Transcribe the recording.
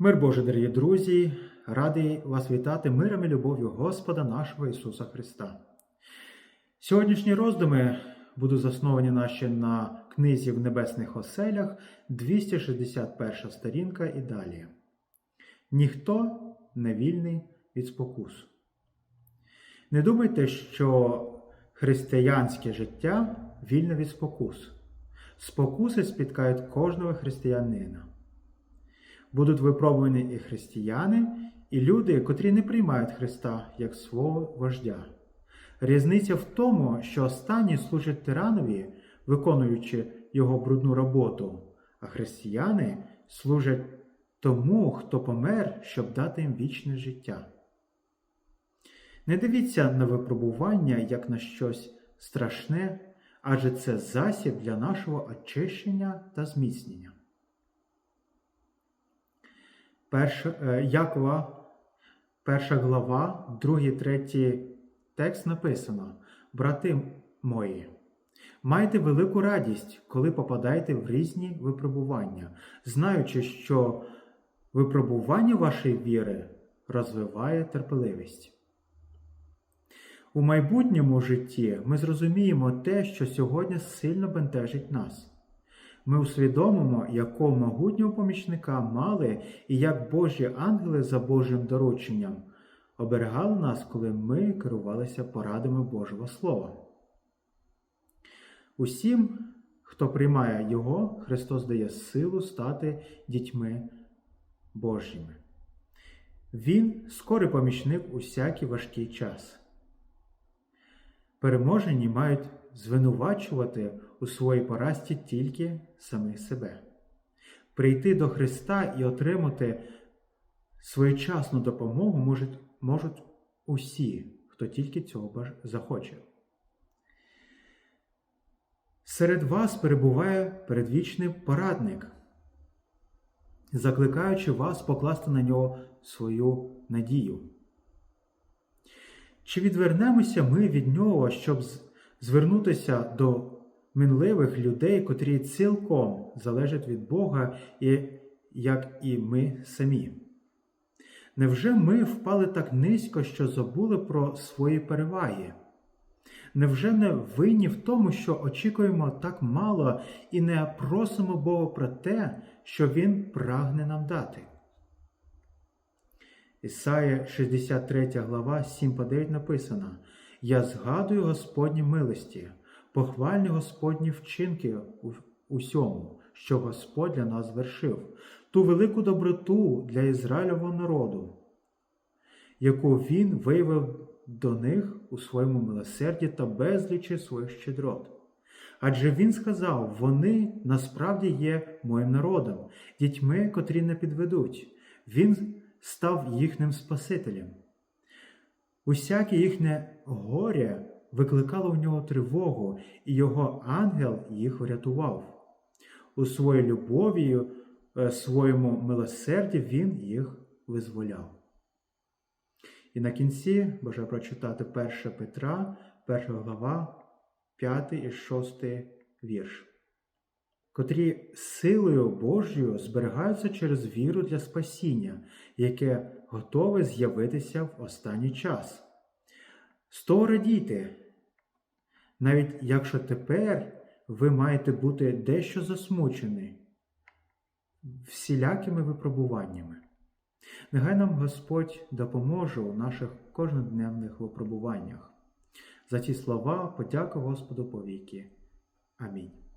Мир Божий, дорогі друзі, радий вас вітати миром і любов'ю Господа нашого Ісуса Христа. Сьогоднішні роздуми будуть засновані наші на книзі в небесних оселях, 261 сторінка і далі. Ніхто не вільний від спокус. Не думайте, що християнське життя вільне від спокус. Спокуси спіткають кожного християнина. Будуть випробувані і християни, і люди, котрі не приймають Христа як свого вождя. Різниця в тому, що останні служать тиранові, виконуючи його брудну роботу, а християни служать тому, хто помер, щоб дати їм вічне життя. Не дивіться на випробування як на щось страшне, адже це засіб для нашого очищення та зміцнення. Перша, е, Якова, перша глава, другий, третій текст написано: Брати мої, майте велику радість, коли попадаєте в різні випробування, знаючи, що випробування вашої віри розвиває терпеливість. У майбутньому житті ми зрозуміємо те, що сьогодні сильно бентежить нас. Ми усвідомимо, якого могутнього помічника мали і як Божі ангели за Божим дорученням оберігали нас, коли ми керувалися порадами Божого Слова. Усім, хто приймає Його, Христос дає силу стати дітьми Божими. Він скорий помічник у всякий важкий час. Переможені мають звинувачувати у своїй поразці тільки самих себе. Прийти до Христа і отримати своєчасну допомогу можуть, можуть усі, хто тільки цього захоче. Серед вас перебуває передвічний порадник, закликаючи вас покласти на нього свою надію. Чи відвернемося ми від нього, щоб звернутися до мінливих людей, котрі цілком залежать від Бога, і, як і ми самі? Невже ми впали так низько, що забули про свої переваги? Невже не винні в тому, що очікуємо так мало і не просимо Бога про те, що Він прагне нам дати? Ісая 63 глава 7 по 9 написано: Я згадую Господні милості, похвальні Господні вчинки у усьому, що Господь для нас звершив, ту велику доброту для Ізраїлевого народу, яку Він виявив до них у своєму милосерді та безлічі своїх щедрот. Адже він сказав: вони насправді є моїм народом, дітьми, котрі не підведуть. Він став їхнім Спасителем. Усяке їхнє горе викликало в нього тривогу, і його ангел їх врятував. У своїй любові, е, своєму милосерді він їх визволяв. І на кінці бажаю прочитати 1 Петра, 1 глава, 5 і 6 вірш котрі силою Божою зберігаються через віру для спасіння, яке готове з'явитися в останній час. З того радійте, навіть якщо тепер ви маєте бути дещо засмучені всілякими випробуваннями. Нехай нам Господь допоможе у наших кожнодневних випробуваннях. За ці слова подяка Господу повіки. Амінь.